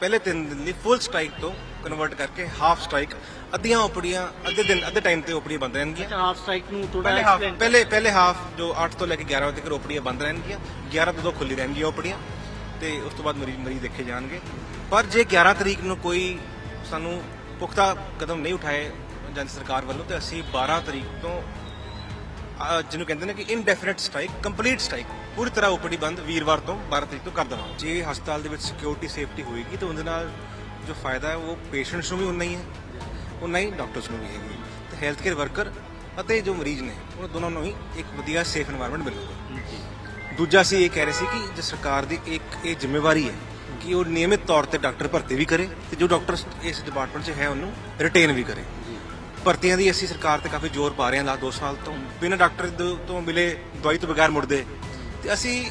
ਪਹਿਲੇ ਤਿੰਨ ਦਿਨ ਲਈ ਫੁੱਲ ਸਟ੍ਰਾਈਕ ਤੋਂ ਕਨਵਰਟ ਕਰਕੇ ਹਾਫ ਸਟ੍ਰਾਈਕ ਅੱਧੀਆਂ ਓਪੜੀਆਂ ਅੱਧੇ ਦਿਨ ਅੱਧੇ ਟਾਈਮ ਤੇ ਓਪੜੀਆਂ ਬੰਦ ਰਹਿਣਗੀਆਂ। ਹਾਫ ਸਟ੍ਰਾਈਕ ਨੂੰ ਥੋੜਾ ਪਹਿਲੇ ਹਾਫ ਪਹਿਲੇ ਪਹਿਲੇ ਹਾਫ ਜੋ 8 ਤੋਂ ਲੈ ਕੇ 11 ਵਜੇ ਤੱਕ ਓਪੜੀਆਂ ਬੰਦ ਰਹਿਣਗੀਆਂ 11 ਤੋਂ ਖੁੱਲੀ ਰਹਿਣਗੀਆਂ ਓਪੜੀਆਂ ਤੇ ਉਸ ਤੋਂ ਬਾਅਦ ਮਰੀਜ਼ ਮਰੀਜ਼ ਦੇਖੇ ਜਾਣਗੇ। ਪਰ ਜੇ 11 ਤਰੀਕ ਨੂੰ ਕੋਈ ਸਾਨੂੰ ਪੁਖਤਾ ਕਦਮ ਨਹੀਂ ਉਠਾਏ ਜਨ ਸਰਕਾਰ ਵੱਲੋਂ ਤੇ ਅਸੀਂ 12 ਤਰੀਕ ਤੋਂ ਜਿਹਨੂੰ ਕਹਿੰਦੇ ਨੇ ਕਿ ਇਨਡੈਫੀਨਿਟ ਸਟ੍ਰਾਈਕ ਕੰਪਲੀਟ ਸਟ੍ਰਾਈਕ ਪੂਰੀ ਤਰ੍ਹਾਂ ਓਪੀਡੀ ਬੰਦ ਵੀਰਵਾਰ ਤੋਂ 12 ਤਰੀਕ ਤੋਂ ਕਰ ਦੇਵਾਂਗੇ ਜੇ ਹਸਪਤਾਲ ਦੇ ਵਿੱਚ ਸਿਕਿਉਰਿਟੀ ਸੇਫਟੀ ਹੋਏਗੀ ਤਾਂ ਉਹਦੇ ਨਾਲ ਜੋ ਫਾਇਦਾ ਹੈ, ਉਹ ਪੇਸ਼ੈਂਟਸ ਨੂੰ ਵੀ ਉਨਾ ਹੀ ਹੈ, ਉਨਾ ਹੀ ਡਾਕਟਰਸ ਨੂੰ ਵੀ ਹੈਗੀ ਹੈ। ਤੇ ਹੈਲਥ ਕੇਅਰ ਵਰਕਰ ਅਤੇ ਜੋ ਮਰੀਜ਼ ਨੇ ਉਹਨਾਂ ਦੋਨਾਂ ਨੂੰ ਹੀ ਇੱਕ ਵਧੀਆ ਸੇਫ এনवायरमेंट ਮਿਲੂਗਾ। ਦੂਜਾ ਸੀ ਇਹ ਕਹਿ ਰਹੇ ਸੀ ਕਿ ਜੇ ਸਰਕਾਰ ਦੀ ਇੱਕ ਇਹ ਜ਼ਿੰਮੇਵਾਰੀ ਹੈ ਕਿ ਉਹ ਨਿਯਮਿਤ ਤੌਰ ਤੇ ਡਾਕਟਰ ਭਰਤੀ ਵੀ ਕਰੇ ਤੇ ਜੋ ਡਾਕਟਰ ਇਸ ਡਿਪਾਰਟਮੈਂਟ 'ਚ ਹੈ, ਉਹਨੂੰ ਰਿਟੇਨ ਵੀ ਕਰੇ। ਭਰਤੀਆਂ ਦੀ ਅਸੀਂ ਸਰਕਾਰ ਤੇ ਕਾਫੀ ਜ਼ੋਰ ਪਾ ਰਹੇ ਹਾਂ ਲਾ 2 ਸਾਲ ਤੋਂ। ਬਿਨਾਂ ਡਾਕਟਰ ਦੇ- ਤੋਂ ਮਿਲੇ ਦਵਾਈ ਤੋਂ ਬਗੈਰ ਮੁੜਦੇ। ਤੇ ਅਸੀਂ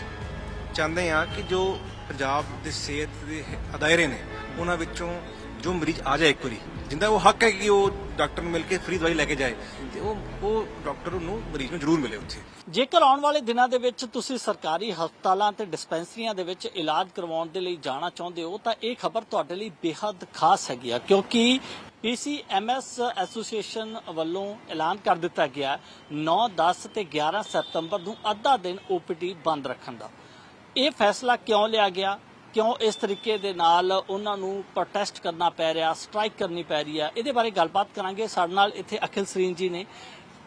ਚਾਹੁੰਦੇ ਹਾਂ ਕਿ ਜੋ ਪੰਜਾਬ ਦੇ ਸਿਹਤ ਦੇ ਅਦਾਇਰੇ ਨੇ, ਉਹਨਾਂ ਵਿੱਚੋਂ ਜੋ ਮਰੀਜ਼ ਆ ਜਾਏ ਇੱਕ ਵਾਰੀ, ਜਿੰਦਾ ਉਹ ਹੱਕ ਹੈ ਕਿ ਉਹ ਡਾਕਟਰ ਨੂੰ ਮਿਲ ਕੇ ਫ੍ਰੀ ਦਵਾਈ ਲੈ ਕੇ ਜਾਏ, ਤੇ ਉਹ ਉਹ ਡਾਕਟਰ ਨੂੰ, ਮਰੀਜ਼ ਨੂੰ ਜ਼ਰੂਰ ਮਿਲੇ ਉੱਥੇ। ਜੇਕਰ ਆਉਣ ਵਾਲੇ ਦਿਨਾਂ ਦੇ ਵਿੱਚ ਤੁਸੀਂ ਸਰਕਾਰੀ ਹਸਪਤਾਲਾਂ ਤੇ ਡਿਸਪੈਂਸਰੀਆਂ ਦੇ ਵਿੱਚ ਇਲਾਜ ਕਰਵਾਉਣ ਦੇ ਲਈ ਜਾਣਾ ਚਾਹੁੰਦੇ ਹੋ, ਤਾਂ ਇਹ ਖਬਰ ਤੁਹਾਡੇ ਲਈ ਬੇहद ਖਾਸ ਹੈਗੀ ਆ, ਕਿਉਂਕਿ ਪੀਸੀਐਮਐਸ ਐਸੋਸੀਏਸ਼ਨ ਵੱਲੋਂ ਐਲਾਨ ਕਰ ਦਿੱਤਾ ਗਿਆ 9 10 ਤੇ 11 ਸਤੰਬਰ ਨੂੰ ਅੱਧਾ ਦਿਨ ਓਪੀਡੀ ਬੰਦ ਰੱਖਣ ਦਾ। ਇਹ ਫੈਸਲਾ ਕਿਉਂ ਲਿਆ ਗਿਆ? ਕਿਉਂ ਇਸ ਤਰੀਕੇ ਦੇ ਨਾਲ ਉਹਨਾਂ ਨੂੰ ਪ੍ਰੋਟੈਸਟ ਕਰਨਾ ਪੈ ਰਿਹਾ ਸਟ੍ਰਾਈਕ ਕਰਨੀ ਪੈ ਰਹੀ ਹੈ? ਇਹਦੇ ਬਾਰੇ ਗੱਲਬਾਤ ਕਰਾਂਗੇ। ਸਾਡੇ ਨਾਲ ਇੱਥੇ ਅਖਿਲ ਸਰੀਨ ਜੀ ਨੇ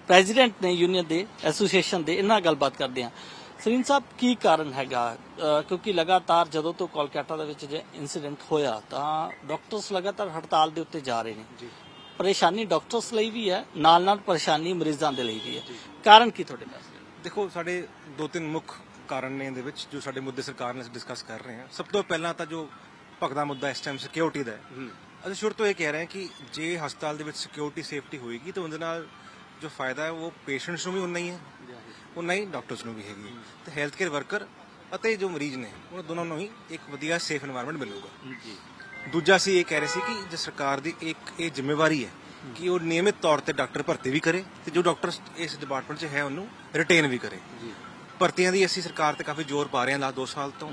ਪ੍ਰੈਜ਼ੀਡੈਂਟ ਨੇ ਯੂਨੀਅਨ ਦੇ ਐਸੋਸੀਏਸ਼ਨ ਦੇ, ਇਹਨਾਂ ਨਾਲ ਗੱਲਬਾਤ ਕਰਦੇ ਹਾਂ। ਸਰੀਨ ਸਾਹਿਬ ਕੀ ਕਾਰਨ ਹੈਗਾ? ਕਿਉਂਕਿ ਲਗਾਤਾਰ ਜਦੋਂ ਤੋਂ ਕੋਲਕਾਤਾ ਦੇ ਵਿੱਚ ਜੇ ਇਨਸੀਡੈਂਟ ਹੋਇਆ ਤਾਂ ਡਾਕਟਰਸ ਲਗਾਤਾਰ ਹੜਤਾਲ ਦੇ ਉੱਤੇ ਜਾ ਰਹੇ ਨੇ। ਪਰੇਸ਼ਾਨੀ ਡਾਕਟਰਸ ਲਈ ਵੀ ਹੈ ਨਾਲ ਨਾਲ ਪਰੇਸ਼ਾਨੀ ਮਰੀਜ਼ਾਂ ਦੇ ਲਈ ਵੀ ਹੈ। ਕਾਰਨ ਕੀ ਤੁਹਾਡੇ ਪਾਸ ਦੇਖੋ ਸਾਡੇ ਦੋ ਤਿੰਨ ਮੁੱਖ ਕਾਰਨ ਨੇ ਇਹਦੇ ਵਿੱਚ ਜੋ ਸਾਡੇ ਮੁੱਦੇ ਸਰਕਾਰ ਨਾਲ ਡਿਸਕਸ ਕਰ ਰਹੇ ਹਾਂ। ਸਭ ਤੋਂ ਪਹਿਲਾਂ ਤਾਂ ਜੋ ਭਗਦਾ ਮੁੱਦਾ ਇਸ ਟਾਈਮ ਸਿਕਿਉਰਿਟੀ ਦਾ ਹੈ। ਅਸੀਂ ਸ਼ੁਰੂ ਤੋਂ ਇਹ ਕਹਿ ਰਹੇ ਹਾਂ ਕਿ ਜੇ ਹਸਪਤਾਲ ਦੇ ਵਿੱਚ ਸਿਕਿਉਰਿਟੀ ਸੇਫਟੀ ਹੋਏਗੀ ਤਾਂ ਉਹਦੇ ਨਾਲ ਜੋ ਫਾਇਦਾ ਹੈ ਉਹ ਪੇਸ਼ੈਂਟਸ ਨੂੰ ਵੀ ਉਨਾ ਹੀ ਹੈ ਉਨਾ ਹੀ ਡਾਕਟਰਸ ਨੂੰ ਵੀ ਹੈਗੀ ਹੈ। ਤੇ ਹੈਲਥ ਕੇਅਰ ਵਰਕਰ ਅਤੇ ਜੋ ਮਰੀਜ਼ ਨੇ ਉਹਨਾਂ ਦੋਨਾਂ ਨੂੰ ਹੀ ਇੱਕ ਵਧੀਆ ਸੇਫ এনवायरमेंट ਮਿਲੂਗਾ ਜੀ ਦੂਜਾ ਸੀ ਇਹ ਕਹਿ ਰਹੇ ਸੀ ਕਿ ਜੇ ਸਰਕਾਰ ਦੀ ਇੱਕ ਇਹ ਜ਼ਿੰਮੇਵਾਰੀ ਹੈ ਕਿ ਉਹ ਨਿਯਮਿਤ ਤੌਰ ਤੇ ਡਾਕਟਰ ਭਰਤੀ ਵੀ ਕਰੇ ਤੇ ਜੋ ਡਾਕਟਰ ਇਸ ਡਿਪਾਰਟਮੈਂਟ 'ਚ ਹੈ ਉਹਨੂੰ ਰਿਟੇਨ ਵੀ ਕਰੇ ਜੀ ਭਰਤੀਆਂ ਦੀ ਅਸੀਂ ਸਰਕਾਰ ਤੇ ਕਾਫੀ ਜ਼ੋਰ ਪਾ ਰਹੇ ਹਾਂ ਲਾ 2 ਸਾਲ ਤੋਂ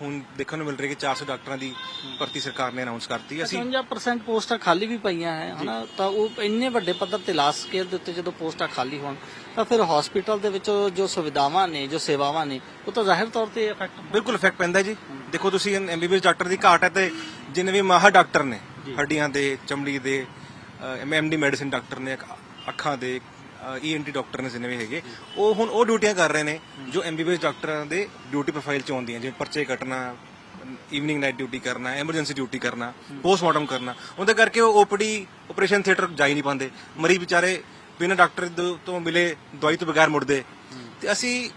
ਹੁਣ ਦੇਖਣ ਨੂੰ ਮਿਲ ਰਿਹਾ ਕਿ 400 ਡਾਕਟਰਾਂ ਦੀ ਭਰਤੀ ਸਰਕਾਰ ਨੇ ਅਨਾਉਂਸ ਕਰਤੀ ਅਸੀਂ 55% ਪੋਸਟਾਂ ਖਾਲੀ ਵੀ ਪਈਆਂ ਹੈ ਹਨਾ? ਤਾਂ ਉਹ ਇੰਨੇ ਵੱਡੇ ਪੱਧਰ ਤੇ ਲਾਸ ਸਕੇਲ ਦੇ ਉੱਤੇ ਜਦੋਂ ਪੋਸਟਾਂ ਖਾਲੀ ਹੋਣ ਤਾਂ ਫਿਰ ਹਸਪੀਟਲ ਦੇ ਵਿੱਚ ਜੋ ਸੁਵਿਧਾਵਾਂ ਨੇ ਜੋ ਸੇਵਾਵਾਂ ਨੇ ਉਹ ਤਾਂ ਜ਼ਾਹਿਰ ਤੌਰ ਤੇ ਇਫੈਕਟ ਬਿਲਕੁਲ ਇਫੈਕਟ ਪੈਂਦਾ ਜੀ। ਦੇਖੋ ਤੁਸੀਂ ਐਮਬੀਬੀਐਸ ਡਾਕਟਰ ਦੀ ਘਾਟ ਹੈ ਤੇ ਜਿੰਨੇ ਵੀ ਮਾਹਰ ਡਾਕਟਰ ਨੇ ਹੱਡੀਆਂ ਦੇ ਚਮੜੀ ਦੇ ਐਮਡੀ ਮੈਡੀਸਿਨ ਡਾਕਟਰ ਨੇ ਅੱਖ- ਅੱਖਾਂ ਦੇ ਈਐਨਟੀ ਡਾਕਟਰ ਨੇ ਜਿੰਨੇ ਵੀ ਹੈਗੇ, ਉਹ ਹੁਣ ਉਹ ਡਿਊਟੀਆਂ ਕਰ ਰਹੇ ਨੇ, ਜੋ ਐਮਬੀਬੀਐਸ ਡਾਕਟਰਾਂ ਦੇ ਡਿਊਟੀ ਪ੍ਰੋਫਾਈਲ ਚ ਆਉਂਦੀਆਂ, ਜਿਵੇਂ ਪਰਚੇ ਕੱਟਣਾ ਈਵਨਿੰਗ ਨਾਈਟ ਡਿਊਟੀ ਕਰਨਾ ਐਮਰਜੈਂਸੀ ਡਿਊਟੀ ਕਰਨਾ ਪੋਸਟਮਾਰਟਮ ਕਰਨਾ, ਉਹਦੇ ਕਰਕੇ ਉਹ ਓਪੀਡੀ ਆਪਰੇਸ਼ਨ ਥੀਏਟਰ ਜਾ ਹੀ ਨਹੀਂ ਪਾਉਂਦੇ। ਮਰੀਜ਼ ਵਿਚਾਰੇ ਬਿਨਾਂ ਡਾਕਟਰ ਤੋਂ ਮਿਲੇ, ਦਵਾਈ ਤੋਂ ਬਗੈਰ ਮੁੜਦੇ। ਤੇ ਅਸੀਂ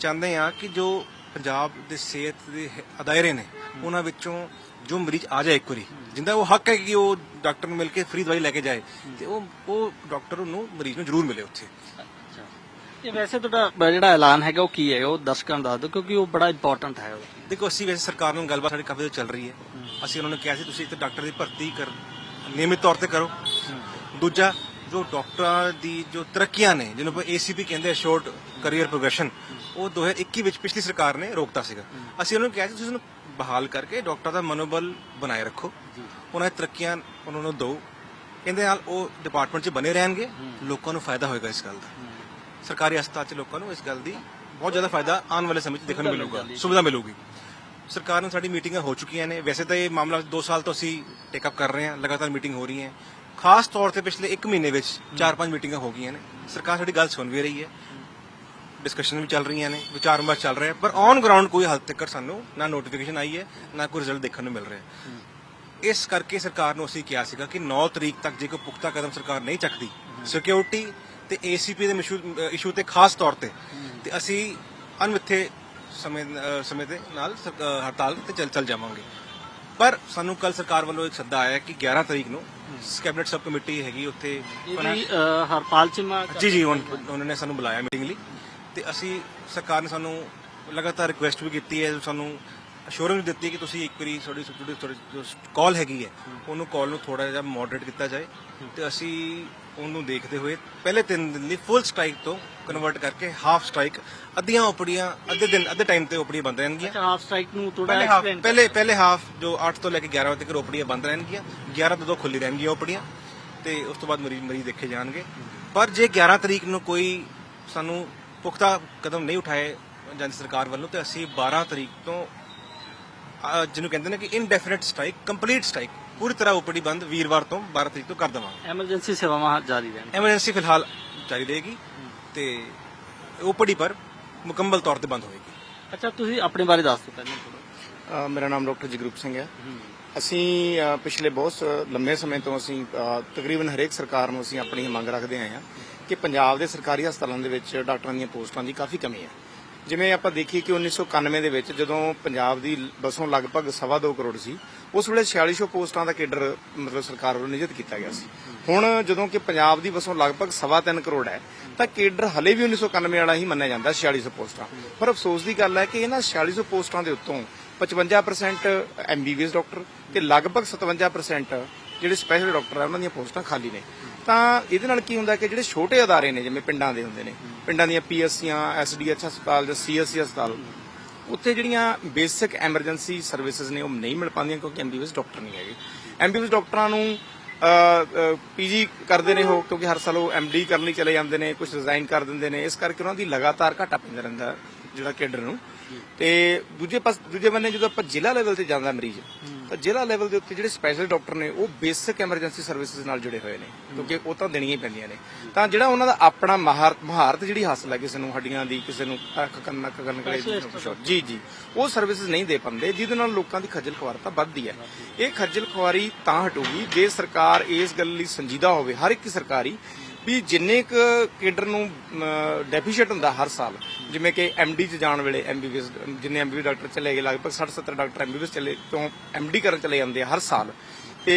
ਚਾਹੁੰਦੇ ਹਾਂ ਕਿ ਜੋ ਪੰਜਾਬ ਦੇ ਸਿਹਤ ਦੇ ਅਦਾਇਰੇ ਨੇ, ਉਹਨਾਂ ਵਿੱਚੋਂ ਜੋ ਮਰੀਜ਼ ਆ ਜਾਏ ਇੱਕ ਵਾਰੀ ਜਿੰਦਾ ਉਹ ਹੱਕ ਹੈ ਕਿ ਉਹ ਡਾਕਟਰ ਨੂੰ ਮਿਲ ਕੇ ਫ੍ਰੀ ਦਵਾਈ ਲੈ ਕੇ ਜਾਏ ਤੇ ਉਹ ਉਹ ਡਾਕਟਰ ਨੂੰ ਮਰੀਜ਼ ਨੂੰ ਜ਼ਰੂਰ ਮਿਲੇ ਉੱਥੇ। ਇਹ ਵੈਸੇ ਤੁਹਾਡਾ ਜਿਹੜਾ ਐਲਾਨ ਹੈਗਾ ਉਹ ਕੀ ਹੈ? ਉਹ ਦਰਸ਼ਕਾਂ ਨੂੰ ਦੱਸ ਦਿਓ ਕਿਉਂਕਿ ਉਹ ਬੜਾ ਇੰਪੋਰਟੈਂਟ ਹੈ ਦੇਖੋ ਅਸੀਂ ਵੈਸੇ ਸਰਕਾਰ ਨੂੰ ਗੱਲਬਾਤ ਸਾਡੀ ਕਾਫੀ ਚੱਲ ਰਹੀ ਹੈ। ਅਸੀਂ ਉਹਨਾਂ ਨੂੰ ਕਿਹਾ ਸੀ ਤੁਸੀਂ ਇੱਥੇ ਡਾਕਟਰ ਦੀ ਭਰਤੀ ਕਰ ਨਿਯਮਿਤ ਤੌਰ ਤੇ ਕਰੋ। ਦੂਜਾ ਜੋ ਡਾਕਟਰਾਂ ਦੀ ਜੋ ਤਰੱਕੀਆਂ ਨੇ ਜਿਹਨੂੰ ਆਪਾਂ ਏਸੀਪੀ ਕਹਿੰਦੇ ਆ ਸ਼ਾਰਟ ਕੈਰੀਅਰ ਪ੍ਰੋਗਰੈਸ਼ਨ ਉਹ 2021 ਵਿੱਚ ਪਿਛਲੀ ਸਰਕਾਰ ਨੇ ਰੋਕਤਾ ਸੀਗਾ। ਅਸੀਂ ਉਹਨਾਂ ਨੂੰ ਕਿਹਾ ਸੀ ਤੁਸੀਂ ਉਹਨੂੰ ਬਹਾਲ ਕਰਕੇ ਡਾਕਟਰ ਦਾ ਮਨੋਬਲ ਬਣਾਏ ਰੱਖੋ। ਉਹਨਾਂ ਦੀ ਤਰੱਕੀਆਂ ਉਹਨਾਂ ਨੂੰ ਦਿਓ। ਇਹਦੇ ਨਾਲ ਉਹ ਡਿਪਾਰਟਮੈਂਟ 'ਚ ਬਨੇ ਰਹਿਣਗੇ। ਲੋਕਾਂ ਨੂੰ ਫਾਇਦਾ ਹੋਏਗਾ ਇਸ ਗੱਲ ਦਾ। ਸਰਕਾਰੀ ਹਸਪਤਾਲ 'ਚ ਲੋਕਾਂ ਨੂੰ ਇਸ ਗੱਲ ਦੀ ਬਹੁਤ ਜ਼ਿਆਦਾ ਫਾਇਦਾ ਆਉਣ ਵਾਲੇ ਸਮੇਂ 'ਚ ਦੇਖਣ ਨੂੰ ਮਿਲੂਗਾ। ਸੁਵਿਧਾ ਮਿਲੂਗੀ। ਸਰਕਾਰ ਨਾਲ ਸਾਡੀ ਮੀਟਿੰਗਾਂ ਹੋ ਚੁੱਕੀਆਂ ਨੇ। ਵੈਸੇ ਤਾਂ ਇਹ ਮਾਮਲਾ 2 ਸਾਲ ਤੋਂ ਅਸੀਂ ਟੇਕ ਅਪ ਕਰ ਰਹੇ ਹਾਂ। ਲਗਾਤਾਰ ਮੀਟਿੰਗ ਹੋ ਰਹੀ ਹੈ ਖਾਸ ਤੌਰ ਤੇ ਪਿਛਲੇ 1 ਮਹੀਨੇ ਵਿੱਚ 4-5 ਮੀਟਿੰਗਾਂ ਹੋ ਗਈਆਂ ਨੇ। ਸਰਕਾਰ ਸਾਡੀ ਗੱਲ ਸੁਣ ਵੀ ਰਹੀ ਹੈ। ਡਿਸਕਸ਼ਨ ਵੀ ਚੱਲ ਰਹੀਆਂ ਨੇ ਵਿਚਾਰ ਵਿਮਰਸ਼ ਚੱਲ ਰਿਹਾ ਪਰ ਔਨ ਗਰਾਊਂਡ ਕੋਈ ਹੱਦ ਤੱਕ ਸਾਨੂੰ ਨਾ ਨੋਟੀਫਿਕੇਸ਼ਨ ਆਈ ਹੈ ਨਾ ਕੋਈ ਰਿਜ਼ਲਟ ਦੇਖਣ ਨੂੰ ਮਿਲ ਰਿਹਾ। ਇਸ ਕਰਕੇ ਸਰਕਾਰ ਨੂੰ ਅਸੀਂ ਕਿਹਾ ਸੀਗਾ ਕਿ 9 ਤਰੀਕ ਤੱਕ ਜੇ ਕੋਈ ਪੁਖਤਾ ਕਦਮ ਸਰਕਾਰ ਨਹੀਂ ਚੱਕਦੀ ਸਿਕਿਉਰਿਟੀ ਤੇ ਏਸੀਪੀ ਦੇ ਇਸ਼ੂ ਤੇ ਖਾਸ ਤੌਰ ਤੇ ਤੇ ਅਸੀਂ ਅਨਮਿੱਥੇ ਸਮੇਂ ਸਮੇਂ ਦੇ ਨਾਲ ਸਰ- ਹੜਤਾਲ ਤੇ ਚੱਲ ਚੱਲ ਜਾਵਾਂਗੇ। ਪਰ ਸਾਨੂੰ ਕੱਲ ਸਰਕਾਰ ਵੱਲੋਂ ਇੱਕ ਸੱਦਾ ਆਇਆ ਕਿ 11 ਤਰੀਕ ਨੂੰ ਕੈਬਨਿਟ ਸਬ ਕਮੇਟੀ ਹੈਗੀ ਉੱਥੇ ਇਹ ਵੀ ਅਹ, ਹਰਪਾਲ ਚੀਮਾ ਜੀ ਜੀ ਉਨ- ਉਹਨਾਂ ਨੇ ਸਾਨੂੰ ਬੁਲਾਇਆ ਮੀਟਿੰਗ ਲਈ। ਤੇ ਅਸੀਂ ਸਰਕਾਰ ਨੇ ਸਾਨੂੰ ਲਗਾਤਾਰ ਰਿਕੁਐਸਟ ਵੀ ਕੀਤੀ ਹੈ ਸਾਨੂੰ ਅਸ਼ੋਰੈਂਸ ਦਿੱਤੀ ਕਿ ਤੁਸੀਂ ਇੱਕ ਵਾਰੀ ਤੁਹਾਡੀ ਤੁਹਾਡੀ ਤੁਹਾਡੀ ਕਾਲ ਹੈਗੀ ਹੈ ਉਹਨੂੰ ਕਾਲ ਨੂੰ ਥੋੜਾ ਜਿਹਾ ਮੋਡਰੇਟ ਕੀਤਾ ਜਾਏ ਤੇ ਅਸੀਂ ਉਹਨੂੰ ਦੇਖਦੇ ਹੋਏ ਪਹਿਲੇ ਤਿੰਨ ਦਿਨ ਲਈ ਫੁੱਲ ਸਟ੍ਰਾਈਕ ਤੋਂ ਕਨਵਰਟ ਕਰਕੇ ਹਾਫ ਸਟ੍ਰਾਈਕ ਅੱਧੀਆਂ ਓਪੜੀਆਂ ਅੱਧੇ ਦਿਨ ਅੱਧੇ ਟਾਈਮ ਤੇ ਓਪੜੀਆਂ ਬੰਦ ਰਹਿਣਗੀਆਂ। ਅੱਛਾ ਹਾਫ ਸਟ੍ਰਾਈਕ ਨੂੰ ਥੋੜਾ ਐਕਸਪਲੇਨ ਪਹਿਲੇ ਪਹਿਲੇ ਹਾਫ ਜੋ 8 ਤੋਂ ਲੈ ਕੇ 11 ਵਜੇ ਤੱਕ ਓਪੜੀਆਂ ਬੰਦ ਰਹਿਣਗੀਆਂ 11 ਤੋਂ ਦੋ ਖੁੱਲੀ ਰਹਿਣਗੀਆਂ ਓਪੜੀਆਂ ਤੇ ਉਸ ਤੋਂ ਬਾਅਦ ਮਰੀਜ਼ ਮਰੀਜ਼ ਦੇਖੇ ਜਾਣਗੇ। ਪਰ ਜੇ 11 ਤਰੀਕ ਨੂੰ ਕੋਈ ਸਾਨੂੰ ਪੁਖਤਾ ਕਦਮ ਨਹੀਂ ਉਠਾਏ ਜਨ ਸਰਕਾਰ ਵੱਲੋਂ ਤੇ ਅਸੀਂ 12 ਤਰੀਕ ਤੋਂ ਅਹ, ਜਿਹਨੂੰ ਕਹਿੰਦੇ ਨੇ ਕਿ ਇਨਡੈਫੀਨਿਟ ਸਟ੍ਰਾਈਕ ਕੰਪਲੀਟ ਸਟ੍ਰਾਈਕ ਪੂਰੀ ਤਰ੍ਹਾਂ ਓਪੀਡੀ ਬੰਦ ਵੀਰਵਾਰ ਤੋਂ 12 ਤਰੀਕ ਤੋਂ ਕਰ ਦੇਵਾਂਗੇ। ਐਮਰਜੈਂਸੀ ਸੇਵਾਵਾਂ ਜਾਰੀ ਰਹਿਣ। ਐਮਰਜੈਂਸੀ ਫਿਲਹਾਲ ਜਾਰੀ ਰਹੇਗੀ ਤੇ ਓਪੀਡੀ ਪਰ ਮੁਕੰਮਲ ਤੌਰ ਤੇ ਬੰਦ ਹੋਏਗੀ। ਅੱਛਾ ਤੁਸੀਂ ਆਪਣੇ ਬਾਰੇ ਦੱਸ ਦਿਓ ਪਹਿਲਾਂ ਥੋੜਾ ਅ, ਮੇਰਾ ਨਾਮ ਡਾਕਟਰ ਜਗਰੂਪ ਸਿੰਘ ਹੈ। ਅਸੀਂ ਅ, ਪਿਛਲੇ ਬਹੁਤ ਸ- ਲੰਮੇ ਸਮੇਂ ਤੋਂ ਅਸੀਂ ਅ, ਤਕਰੀਬਨ ਹਰੇਕ ਸਰਕਾਰ ਨੂੰ ਅਸੀਂ ਆਪਣੀ ਇਹ ਮੰਗ ਰੱਖਦੇ ਆਏ ਹਾਂ ਕਿ ਪੰਜਾਬ ਦੇ ਸਰਕਾਰੀ ਹਸਪਤਾਲਾਂ ਦੇ ਵਿੱਚ ਡਾਕਟਰਾਂ ਦੀਆਂ ਪੋਸਟਾਂ ਦੀ ਕਾਫੀ ਕਮੀ ਹੈ। ਜਿਵੇਂ ਆਪਾਂ ਦੇਖੀਏ ਕਿ 1991 ਦੇ ਵਿੱਚ ਜਦੋਂ ਪੰਜਾਬ ਦੀ ਬਸੋਂ ਲਗਭਗ ਸਵਾ ਦੋ ਕਰੋੜ ਸੀ, ਉਸ ਵੇਲੇ 4600 ਪੋਸਟਾਂ ਦਾ ਕੇਡਰ ਮਤਲਬ ਸਰਕਾਰ ਵੱਲੋਂ ਨਿਯੁਕਤ ਕੀਤਾ ਗਿਆ ਸੀ। ਹੁਣ ਜਦੋਂ ਕਿ ਪੰਜਾਬ ਦੀ ਬਸੋਂ ਲਗਭਗ ਸਵਾ ਤਿੰਨ ਕਰੋੜ ਹੈ, ਤਾਂ ਕੇਡਰ ਹਲੇ ਵੀ 1991 ਵਾਲਾ ਹੀ ਮੰਨਿਆ ਜਾਂਦਾ 4600 ਪੋਸਟਾਂ। ਪਰ ਅਫਸੋਸ ਦੀ ਗੱਲ ਹੈ ਕਿ ਇਹਨਾਂ 4600 ਪੋਸਟਾਂ ਦੇ ਉੱਤੋਂ 55% ਐਮਬੀਬੀਐਸ ਡਾਕਟਰ ਤੇ ਲਗਭਗ 57% ਜਿਹੜੇ ਸਪੈਸ਼ਲ ਡਾਕਟਰ ਆ, ਉਹਨਾਂ ਦੀਆਂ ਪੋਸਟਾਂ ਖਾਲੀ ਨੇ। ਤਾਂ ਇਹਦੇ ਨਾਲ ਕੀ ਹੁੰਦਾ ਕਿ ਜਿਹੜੇ ਛੋਟੇ ਅਦਾਰੇ ਨੇ, ਜਿਵੇਂ ਪਿੰਡਾਂ ਦੇ ਹੁੰਦੇ ਨੇ, ਪਿੰਡਾਂ ਦੀਆਂ ਪੀਐਸਸੀਆਂ, ਐਸਡੀਐਚ ਹਸਪਤਾਲ ਜਾਂ ਸੀਐਸਸੀ ਹਸਪਤਾਲ, ਉੱਥੇ ਜਿਹੜੀਆਂ ਬੇਸਿਕ ਐਮਰਜੈਂਸੀ ਸਰਵਿਸਿਜ਼ ਨੇ ਉਹ ਨਹੀਂ ਮਿਲ ਪਾਉਂਦੀਆਂ ਕਿਉਂਕਿ ਐਮਬੀਬੀਐਸ ਡਾਕਟਰ ਨਹੀਂ ਹੈਗੇ। ਐਮਬੀਬੀਐਸ ਡਾਕਟਰਾਂ ਨੂੰ ਪੀਜੀ ਕਰਦੇ ਨੇ ਉਹ ਕਿਉਂਕਿ ਹਰ ਸਾਲ ਉਹ ਐਮਡੀ ਕਰਨ ਲਈ ਚਲੇ ਜਾਂਦੇ ਨੇ ਕੁਝ ਰਿਜ਼ਾਈਨ ਕਰ ਦਿੰਦੇ ਨੇ। ਇਸ ਕਰਕੇ ਉਹਨਾਂ ਦੀ ਲਗਾਤਾਰ ਘਾਟਾ ਪੈਂਦਾ ਰਹਿੰਦਾ ਜਿਹੜਾ ਕੇਡਰ ਨੂੰ। ਤੇ ਦੂਜੇ ਪਾਸ ਦੂਜੇ ਬੰਨੇ ਜਦੋਂ ਆਪਾਂ ਜ਼ਿਲ੍ਹਾ ਲੈਵਲ ਤੇ ਜਾਂਦਾ ਮਰੀਜ਼ ਤਾਂ ਜ਼ਿਲ੍ਹਾ ਲੈਵਲ ਦੇ ਉੱਤੇ ਜਿਹੜੇ ਸਪੈਸ਼ਲ ਡਾਕਟਰ ਨੇ ਉਹ ਬੇਸਿਕ ਐਮਰਜੈਂਸੀ ਸਰਵਿਸਿਜ਼ ਨਾਲ ਜੁੜੇ ਹੋਏ ਨੇ ਕਿਉਂਕਿ ਉਹ ਤਾਂ ਦੇਣੀਆਂ ਹੀ ਪੈਂਦੀਆਂ ਨੇ। ਤਾਂ ਜਿਹੜਾ ਉਹਨਾਂ ਦਾ ਆਪਣਾ ਮਹਾਰਤ ਮਹਾਰਤ ਜਿਹੜੀ ਹਾਸਲ ਹੈ ਕਿਸੇ ਨੂੰ ਹੱਡੀਆਂ ਦੀ ਕਿਸੇ ਨੂੰ ਅੱਖ ਕੰਨ ਨੱਕ ਕੰਨ ਗਲੇ ਜੀ ਜੀ ਉਹ ਸਰਵਿਸਿਜ਼ ਨਹੀਂ ਦੇ ਪਾਉਂਦੇ ਜਿਹਦੇ ਨਾਲ ਲੋਕਾਂ ਦੀ ਖੱਜਲ ਖੁਆਰ ਤਾਂ ਵੱਧਦੀ ਹੈ। ਇਹ ਖੱਜਲ ਖੁਆਰੀ ਤਾਂ ਹਟੂਗੀ ਜੇ ਸਰਕਾਰ ਇਸ ਗੱਲ ਲਈ ਸੰਜੀਦਾ ਹੋਵੇ ਹਰ ਇੱਕ ਸਰਕਾਰੀ ਵੀ ਜਿੰਨੇ ਕ ਕੇਡਰ ਨੂੰ ਡੈਫੀਸ਼ੀਟ ਹੁੰਦਾ ਹਰ ਸਾਲ, ਜਿਵੇਂ ਕਿ ਐਮਡੀ ਚ ਜਾਣ ਵੇਲੇ ਐਮਬੀਬੀਐਸ ਜਿੰਨੇ ਐਮਬੀਬੀ ਡਾਕਟਰ ਚਲੇ ਗਏ, ਲਗਭਗ 60 70 ਡਾਕਟਰ ਐਮਬੀਬੀਐਸ ਚਲੇ, ਤੋਂ ਐਮਡੀ ਕਰਨ ਚਲੇ ਜਾਂਦੇ ਆ ਹਰ ਸਾਲ। ਤੇ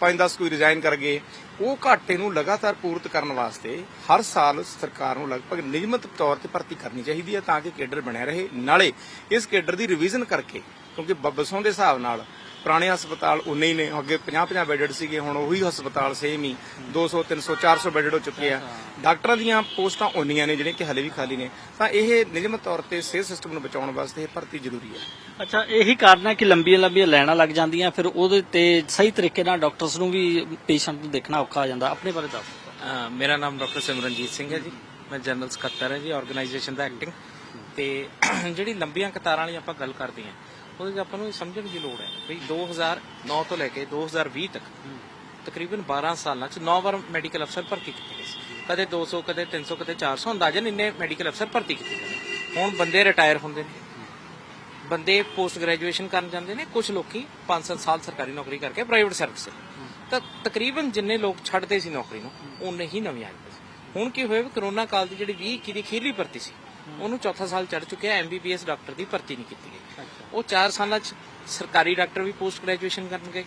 5-10 ਕੋਈ ਰਿਜ਼ਾਈਨ ਕਰ ਗਏ, ਉਹ ਘਾਟੇ ਨੂੰ ਲਗਾਤਾਰ ਪੂਰਤ ਕਰਨ ਵਾਸਤੇ ਹਰ ਸਾਲ ਸਰਕਾਰ ਨੂੰ ਲਗਭਗ ਨਿਯਮਿਤ ਤੌਰ ਤੇ ਭਰਤੀ ਕਰਨੀ ਚਾਹੀਦੀ ਹੈ ਤਾਂ ਕਿ ਕੇਡਰ ਬਣਿਆ ਰਹੇ। ਨਾਲੇ ਇਸ ਕੇਡਰ ਦੀ ਰਿਵੀਜ਼ਨ ਕਰਕੇ, ਕਿਉਂਕਿ ਬਬਸੋਂ ਦੇ ਹਿਸਾਬ ਨਾਲ ਪੁਰਾਣੇ ਹਸਪਤਾਲ ਉਨੇ ਹੀ ਨੇ ਅੱਗੇ 50-50 ਬੈੱਡਡ ਸੀਗੇ ਹੁਣ ਉਹੀ ਹਸਪਤਾਲ ਸੇਮ ਹੀ 200 300 400 ਬੈੱਡਡ ਹੋ ਚੁੱਕੇ ਆ। ਡਾਕਟਰਾਂ ਦੀਆਂ ਪੋਸਟਾਂ ਉਨੀਆਂ ਨੇ ਜਿਹੜੀਆਂ ਕਿ ਹਲੇ ਵੀ ਖਾਲੀ ਨੇ। ਤਾਂ ਇਹ ਨਿਯਮਿਤ ਤੌਰ ਤੇ ਸਿਹਤ ਸਿਸਟਮ ਨੂੰ ਬਚਾਉਣ ਵਾਸਤੇ ਇਹ ਭਰਤੀ ਜ਼ਰੂਰੀ ਹੈ। ਅੱਛਾ ਇਹੀ ਕਾਰਨ ਹੈ ਕਿ ਲੰਬੀਆਂ ਲੰਬੀਆਂ ਲਾਈਨਾਂ ਲੱਗ ਜਾਂਦੀਆਂ ਫਿਰ ਉਹਦੇ ਤੇ ਸਹੀ ਤਰੀਕੇ ਨਾਲ ਡਾਕਟਰਸ ਨੂੰ ਵੀ ਪੇਸ਼ੈਂਟ ਨੂੰ ਦੇਖਣਾ ਔਖਾ ਹੋ ਜਾਂਦਾ। ਆਪਣੇ ਬਾਰੇ ਦੱਸ। ਮੇਰਾ ਨਾਮ ਡਾਕਟਰ ਸਿਮਰਨਜੀਤ ਸਿੰਘ ਹੈ ਜੀ। ਮੈਂ ਜਨਰਲ ਸਕੱਤਰ ਹਾਂ ਜੀ ਆਰਗੇਨਾਈਜੇਸ਼ਨ ਦਾ ਐਕਟਿੰਗ ਤੇ ਜਿਹੜੀ ਲੰਬੀਆਂ ਕਤਾਰਾਂ ਵਾਲੀ ਆਪਾਂ ਗੱਲ ਕਰਦੇ ਹਾਂ ਉਹਦੇ 'ਚ ਆਪਾਂ ਨੂੰ ਇਹ ਸਮਝਣ ਦੀ ਲੋੜ ਹੈ ਵੀ 2009 ਤੋਂ ਲੈ ਕੇ 2020 ਤੱਕ ਤਕਰੀਬਨ 12 ਸਾਲਾਂ 'ਚ 9 ਵਾਰ ਮੈਡੀਕਲ ਅਫਸਰ ਭਰਤੀ ਕੀਤੇ ਗਏ ਸੀ। ਕਦੇ 200 ਕਦੇ 300 ਕਦੇ 400 ਅੰਦਾਜ਼ਨ ਇੰਨੇ ਮੈਡੀਕਲ ਅਫਸਰ ਭਰਤੀ ਕੀਤੇ ਗਏ ਨੇ। ਹੁਣ ਬੰਦੇ ਰਿਟਾਇਰ ਹੁੰਦੇ ਨੇ। ਬੰਦੇ ਪੋਸਟ ਗ੍ਰੈਜੂਏਸ਼ਨ ਕਰਨ ਜਾਂਦੇ ਨੇ। ਕੁਝ ਲੋਕੀ 5-7 ਸਾਲ ਸਰਕਾਰੀ ਨੌਕਰੀ ਕਰਕੇ ਪ੍ਰਾਈਵੇਟ ਸਰਵਿਸ ਤਾਂ ਤਕਰੀਬਨ ਜਿੰਨੇ ਲੋਕ ਛੱਡਦੇ ਸੀ ਨੌਕਰੀ ਨੂੰ ਉਨੇ ਹੀ ਨਵੇਂ ਆਏ ਸੀ। ਹੁਣ ਕੀ ਹੋਇਆ ਵੀ ਕਰੋਨਾ ਕਾਲ ਦੀ ਜਿਹੜੀ 20 21 ਦੀ ਖੀਰਲੀ ਭਰਤੀ ਸੀ ਉਹਨੂੰ ਚੌਥਾ ਸਾਲ ਚੜ ਚੁੱਕਿਆ ਐਮਬੀਬੀਐਸ ਡਾਕਟਰ ਦੀ ਭਰਤੀ ਨਹੀਂ ਕੀਤੀ ਗਈ। ਉਹ 4 ਸਾਲਾਂ 'ਚ ਸਰਕਾਰੀ ਡਾਕਟਰ ਵੀ ਪੋਸਟ ਗ੍ਰੈਜੂਏਸ਼ਨ ਕਰਨ ਗਏ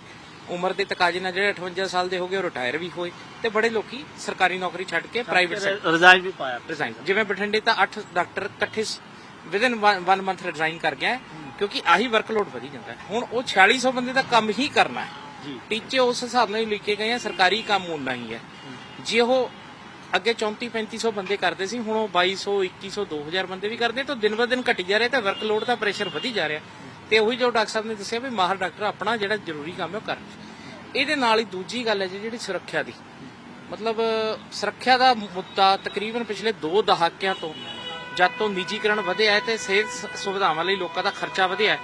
ਉਮਰ ਦੇ ਤਕਾਜ਼ੇ ਨਾਲ ਜਿਹੜੇ 58 ਸਾਲ ਦੇ ਹੋ ਗਏ ਉਹ ਰਿਟਾਇਰ ਵੀ ਹੋਏ ਤੇ ਬੜੇ ਲੋਕੀ ਸਰਕਾਰੀ ਨੌਕਰੀ ਛੱਡ ਕੇ ਪ੍ਰਾਈਵੇਟ ਸੈਕਟਰ ਰਿਜ਼ਾਈਨ ਵੀ ਪਾਇਆ। ਰਿਜ਼ਾਈਨ ਜਿਵੇਂ ਬਠਿੰਡੇ ਤਾਂ 8 ਡਾਕਟਰ ਇਕੱਠੇ ਵਿਦਨ 1 ਮੰਥ ਰਿਜ਼ਾਈਨ ਕਰ ਗਿਆ ਕਿਉਂਕਿ ਆਹੀ ਵਰਕਲੋਡ ਵਧੀ ਜਾਂਦਾ। ਹੁਣ ਉਹ 4600 ਬੰਦੇ ਦਾ ਕੰਮ ਹੀ ਕਰਨਾ ਹੈ। ਟੀਚੇ ਉਸ ਹਿਸਾਬ ਨਾਲ ਹੀ ਲਿਖੇ ਗਏ ਆ ਸਰਕਾਰੀ ਕੰਮ ਉਨਾ ਹੀ। ਹੈ। ਜੇ ਉਹ ਅੱਗੇ 34 3500 ਬੰਦੇ ਕਰਦੇ ਸੀ ਹੁਣ ਉਹ 2200 2100 2000 ਬੰਦੇ ਵੀ ਕਰਦੇ ਤਾਂ ਦਿਨ ਬ ਦਿਨ ਘਟੀ ਜਾ ਰਿਹਾ ਤਾਂ ਵਰਕਲੋਡ ਦਾ ਪ੍ਰੈਸ਼ਰ ਵਧੀ ਜਾ ਰਿਹਾ। ਤੇ ਉਹੀ ਜੋ ਡਾਕਟਰ ਸਾਹਿਬ ਨੇ ਦੱਸਿਆ ਵੀ ਮਾਹਰ ਡਾਕਟਰ ਆਪਣਾ ਜਿਹੜਾ ਜ਼ਰੂਰੀ ਕੰਮ ਹੈ ਉਹ ਕਰਨ ਇਹਦੇ ਨਾਲ ਹੀ ਦੂਜੀ ਗੱਲ ਹੈ ਜੀ ਜਿਹੜੀ ਸੁਰੱਖਿਆ ਦੀ। ਮਤਲਬ ਸੁਰੱਖਿਆ ਦਾ ਮੁੱਦਾ ਤਕਰੀਬਨ ਪਿਛਲੇ 2 ਦਹਾਕਿਆਂ ਤੋਂ ਜਦ ਤੋਂ ਨਿੱਜੀਕਰਨ ਵਧਿਆ ਹੈ ਤੇ ਸਿਹਤ ਸੁਵਿਧਾਵਾਂ ਲਈ ਲੋਕਾਂ ਦਾ ਖਰਚਾ ਵਧਿਆ ਹੈ।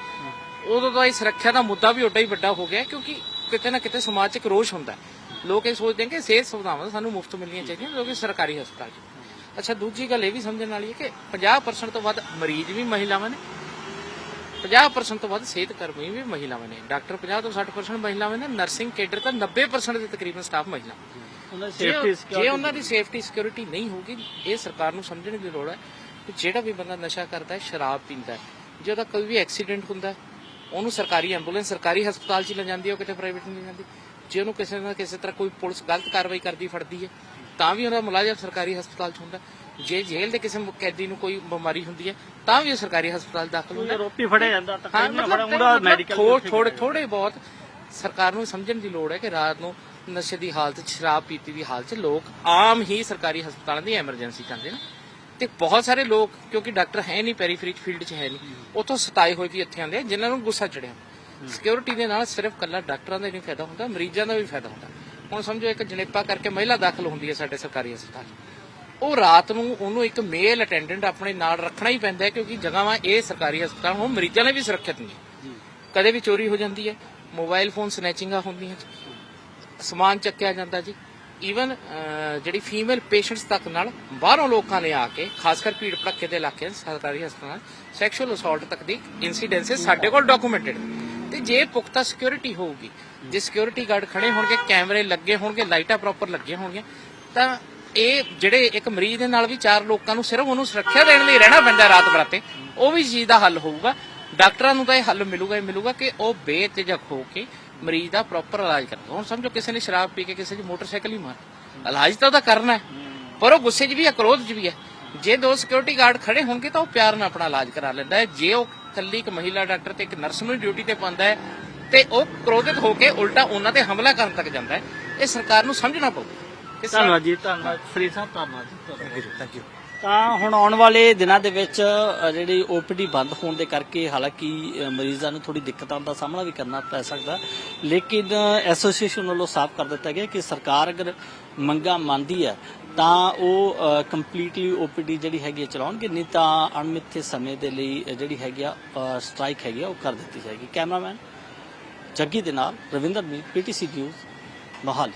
ਉਦੋਂ ਤੋਂ ਇਹ ਸੁਰੱਖਿਆ ਦਾ ਮੁੱਦਾ ਵੀ ਓਡਾ ਹੀ ਵੱਡਾ ਹੋ ਗਿਆ ਕਿਉਂਕਿ ਕਿਤੇ ਨਾ ਕਿਤੇ ਸਮਾਜ 'ਚ ਇੱਕ ਰੋਸ਼ ਹੁੰਦਾ ਹੈ। ਲੋਕ ਇਹ ਸੋਚਦੇ ਨੇ ਕਿ ਸਿਹਤ ਸੁਵਿਧਾਵਾਂ ਸਾਨੂੰ ਮੁਫਤ ਮਿਲਣੀਆਂ ਚਾਹੀਦੀਆਂ ਜੋ ਕਿ ਸਰਕਾਰੀ ਹਸਪਤਾਲ 'ਚ। ਅੱਛਾ ਦੂਜੀ ਗੱਲ ਇਹ ਵੀ ਸਮਝਣ ਵਾਲੀ ਹੈ ਕਿ 50% ਤੋਂ ਵੱਧ ਮਰੀਜ਼ ਵੀ ਮਹਿਲਾਵਾਂ ਨੇ 50% ਤੋਂ ਵੱਧ ਸਿਹਤ ਕਰਮੀ ਵੀ ਮਹਿਲਾਵਾਂ ਨੇ। ਡਾਕਟਰ 50 ਤੋਂ 60% ਮਹਿਲਾਵਾਂ ਨੇ ਨਰਸਿੰਗ ਕੇਡਰ ਤਾਂ 90% ਦੇ ਤਕਰੀਬਨ ਸਟਾਫ ਮਹਿਲਾ। ਉਹਨਾਂ ਜੇ ਉਹਨਾਂ ਦੀ ਸੇਫਟੀ ਸਿਕਿਉਰਿਟੀ ਨਹੀਂ ਹੋਗੀ ਇਹ ਸਰਕਾਰ ਨੂੰ ਸਮਝਣ ਦੀ ਲੋੜ ਹੈ ਕਿ ਜਿਹੜਾ ਵੀ ਬੰਦਾ ਨਸ਼ਾ ਕਰਦਾ ਹੈ ਸ਼ਰਾਬ ਪੀਂਦਾ ਹੈ ਜੇ ਉਹਦਾ ਕੋਈ ਵੀ ਐਕਸੀਡੈਂਟ ਹੁੰਦਾ ਉਹਨੂੰ ਸਰਕਾਰੀ ਐਂਬੂਲੈਂਸ ਸਰਕਾਰੀ ਹਸਪਤਾਲ 'ਚ ਲੈ ਜਾਂਦੀ ਹੈ ਉਹ ਕਿਤੇ ਪ੍ਰਾਈਵੇਟ ਨਹੀਂ ਜਾਂਦੀ। ਜੇ ਉਹਨੂੰ ਕਿਸੇ ਨਾ ਕਿਸੇ ਤਰ੍ਹਾਂ ਕੋਈ ਪੁਲਿਸ ਗਲਤ ਕਾਰਵਾਈ ਕਰਦੀ ਫੜਦੀ ਹੈ ਤਾਂ ਵੀ ਉਹਦਾ ਮੁਲਾਜ਼ਮ ਸਰਕਾਰੀ ਹਸਪਤਾਲ 'ਚ ਹੁੰਦਾ। ਜੇ ਜੇਲ੍ਹ ਦੇ ਕਿਸੇ ਕੈਦੀ ਨੂੰ ਕੋਈ ਬਿਮਾਰੀ ਹੁੰਦੀ ਹੈ ਤਾਂ ਵੀ ਉਹ ਸਰਕਾਰੀ ਹਸਪਤਾਲ ਦਾਖਲ ਹੁੰਦਾ ਹੈ। ਰੋਪੀ ਫੜਿਆ ਜਾਂਦਾ ਤਾਂ ਬੜਾ ਮੈਡੀਕਲ ਥੋੜੇ ਥੋੜੇ ਥੋੜੇ ਬਹੁਤ ਸਰਕਾਰ ਨੂੰ ਸਮਝਣ ਦੀ ਲੋੜ ਹੈ ਕਿ ਰਾਤ ਨੂੰ ਨਸ਼ੇ ਦੀ ਹਾਲਤ 'ਚ ਸ਼ਰਾਬ ਪੀਤੀ ਦੀ ਹਾਲਤ 'ਚ ਲੋਕ ਆਮ ਹੀ ਸਰਕਾਰੀ ਹਸਪਤਾਲਾਂ ਦੀ ਐਮਰਜੈਂਸੀ ਜਾਂਦੇ ਨੇ ਤੇ ਬਹੁਤ ਸਾਰੇ ਲੋਕ ਕਿਉਂਕਿ ਡਾਕਟਰ ਹੈ ਨਹੀਂ ਪੈਰੀਫਰੀ ਫੀਲਡ 'ਚ ਹੈ ਨਹੀਂ ਉਥੋਂ ਸਤਾਏ ਹੋਏ ਵੀ ਇੱਥੇ ਆਉਂਦੇ ਜਿਨ੍ਹਾਂ ਨੂੰ ਗੁੱਸਾ ਚੜਿਆ ਸਿਕਿਉਰਿਟੀ ਦੇ ਨਾਲ ਸਿਰਫ ਕੱਲਾ ਡਾਕਟਰਾਂ ਦਾ ਹੀ ਨਹੀਂ ਫਾਇਦਾ ਹੁੰਦਾ ਮਰੀਜ਼ਾਂ ਦਾ ਵੀ ਫਾਇਦਾ ਹੁੰਦਾ। ਹੁਣ ਸਮਝੋ ਇੱਕ ਜਣੇਪਾ ਕਰਕੇ ਮਹਿਲਾ ਦਾਖਲ ਹੁੰਦੀ ਹੈ ਸਾਡੇ ਸਰਕਾਰੀ ਹਸਪਤਾਲ। ਉਹ ਰਾਤ ਨੂੰ ਉਹਨੂੰ ਇੱਕ ਮੇਲ ਅਟੈਂਡੈਂਟ ਆਪਣੇ ਨਾਲ ਰੱਖਣਾ ਹੀ ਪੈਂਦਾ ਹੈ ਕਿਉਂਕਿ ਜਗ੍ਹਾਵਾਂ ਇਹ ਸਰਕਾਰੀ ਹਸਪਤਾਲ ਹੁਣ ਮਰੀਜ਼ਾਂ ਲਈ ਵੀ ਸੁਰੱਖਿਅਤ ਨਹੀਂ ਕਦੇ ਵੀ ਚੋਰੀ ਹੋ ਜਾਂਦੀ ਹੈ ਮੋਬਾਈਲ ਫੋਨ ਸਨੈਚਿੰਗਾਂ ਹੁੰਦੀਆਂ ਸਮਾਨ ਚੱਕਿਆ ਜਾਂਦਾ ਜੀ। ਈਵਨ ਜਿਹੜੀ ਫੀਮੇਲ ਪੇਸ਼ੈਂਟਸ ਤੱਕ ਨਾਲ ਬਾਹਰੋਂ ਲੋਕਾਂ ਨੇ ਆ ਕੇ ਖਾਸ ਕਰ ਭੀੜ ਭੜੱਕੇ ਦੇ ਇਲਾਕੇ ਸਰਕਾਰੀ ਹਸਪਤਾਲ ਸੈਕਸ਼ੂਅਲ ਅਸੌਲਟ ਤੱਕ ਦੀ ਇਨਸੀਡੈਂਸਸ ਸਾਡੇ ਕੋਲ ਡਾਕੂਮੈਂਟਡ ਤੇ ਜੇ ਪੁਖਤਾ ਸਿਕਿਉਰਿਟੀ ਹੋਊਗੀ, ਜੇ ਸਿਕਿਉਰਿਟੀ ਗਾਰਡ ਖੜੇ ਹੋਣਗੇ, ਕੈਮਰੇ ਲੱਗੇ ਹੋਣਗੇ, ਲਾਈਟਾਂ ਪ੍ਰੋਪਰ ਲੱਗੀਆਂ ਹੋਣਗੀਆਂ, ਤਾਂ ਇਹ ਜਿਹੜੇ ਇੱਕ ਮਰੀਜ਼ ਦੇ ਨਾਲ ਵੀ ਚਾਰ ਲੋਕਾਂ ਨੂੰ ਸਿਰਫ ਉਹਨੂੰ ਸੁਰੱਖਿਆ ਦੇਣ ਲਈ ਰਹਿਣਾ ਪੈਂਦਾ ਰਾਤ ਬਰਾਤੇ, ਉਹ ਵੀ ਚੀਜ਼ ਦਾ ਹੱਲ ਹੋਊਗਾ। ਡਾਕਟਰਾਂ ਨੂੰ ਤਾਂ ਇਹ ਹੱਲ ਮਿਲੂਗਾ ਹੀ ਮਿਲੂਗਾ ਕਿ ਉਹ ਬੇਝਿਜਕ ਹੋ ਕੇ ਮਰੀਜ਼ ਦਾ ਪ੍ਰੋਪਰ ਇਲਾਜ ਕਰਦਾ ਹੁਣ ਸਮਝੋ ਕਿਸੇ ਨੇ ਸ਼ਰਾਬ ਪੀ ਕੇ ਕਿਸੇ ਦੀ ਮੋਟਰਸਾਈਕਲ ਹੀ ਮਾਰ। ਇਲਾਜ ਤਾਂ ਉਹਦਾ ਕਰਨਾ ਹੈ, ਪਰ ਉਹ ਗੁੱਸੇ 'ਚ ਵੀ ਹੈ, ਕ੍ਰੋਧ 'ਚ ਵੀ ਹੈ। ਜੇ ਦੋ ਸਿਕਿਉਰਿਟੀ ਗਾਰਡ ਖੜੇ ਹੋਣਗੇ ਤਾਂ ਉਹ ਪਿਆਰ ਨਾਲ ਆਪਣਾ ਇਲਾਜ ਕਰਾ ਲੈਂਦਾ ਹੈ। ਜੇ ਉਹ ਇਕੱਲੀ ਇੱਕ ਮਹਿਲਾ ਡਾਕਟਰ ਤੇ ਇੱਕ ਨਰਸ ਨੂੰ ਡਿਊਟੀ ਤੇ ਪਾਉਂਦਾ ਹੈ ਤੇ ਉਹ ਕ੍ਰੋਧਿਤ ਹੋ ਕੇ ਉਲਟਾ ਉਹਨਾਂ ਤੇ ਹਮਲਾ ਕਰਨ ਤੱਕ ਜਾਂਦਾ ਹੈ। ਇਹ ਸਰਕਾਰ ਨੂੰ ਸਮਝਣਾ ਪਊ। ਕਿ ਸਰ- ਧੰਨਵਾਦ ਜੀ ਧੰਨਵਾਦ। ਸ੍ਰੀ ਸਾਹਿਬ ਧੰਨਵਾਦ। ਥੈਂਕ ਯੂ ਤਾਂ ਹੁਣ ਆਉਣ ਵਾਲੇ ਦਿਨਾਂ ਦੇ ਵਿੱਚ ਜਿਹੜੀ ਓਪੀਡੀ ਬੰਦ ਹੋਣ ਦੇ ਕਰਕੇ ਹਾਲਾਂਕਿ ਮਰੀਜ਼ਾਂ ਨੂੰ ਥੋੜੀ ਦਿੱਕਤਾਂ ਦਾ ਸਾਹਮਣਾ ਵੀ ਕਰਨਾ ਪੈ ਸਕਦਾ। ਲੇਕਿਨ ਐਸੋਸੀਏਸ਼ਨ ਵੱਲੋਂ ਸਾਫ਼ ਕਰ ਦਿੱਤਾ ਗਿਆ ਕਿ ਸਰਕਾਰ ਅਗਰ ਮੰਗਾ ਮੰਨਦੀ ਹੈ ਤਾਂ ਉਹ ਕੰਪਲੀਟਲੀ ਓਪੀਡੀ ਜਿਹੜੀ ਹੈਗੀ ਹੈ ਚਲਾਉਣਗੇ, ਨਹੀਂ ਤਾਂ ਅਣਮਿੱਥੇ ਸਮੇਂ ਦੇ ਲਈ ਜਿਹੜੀ ਹੈਗੀ ਆ ਸਟ੍ਰਾਈਕ ਹੈਗੀ ਆ, ਉਹ ਕਰ ਦਿੱਤੀ ਜਾਏਗੀ। ਕੈਮਰਾਮੈਨ ਜੱਗੀ ਦੇ ਨਾਲ ਰਵਿੰਦਰ ਮੀਰ ਪੀਟੀਸੀ ਨਿਊਜ਼ ਮੋਹਾਲੀ।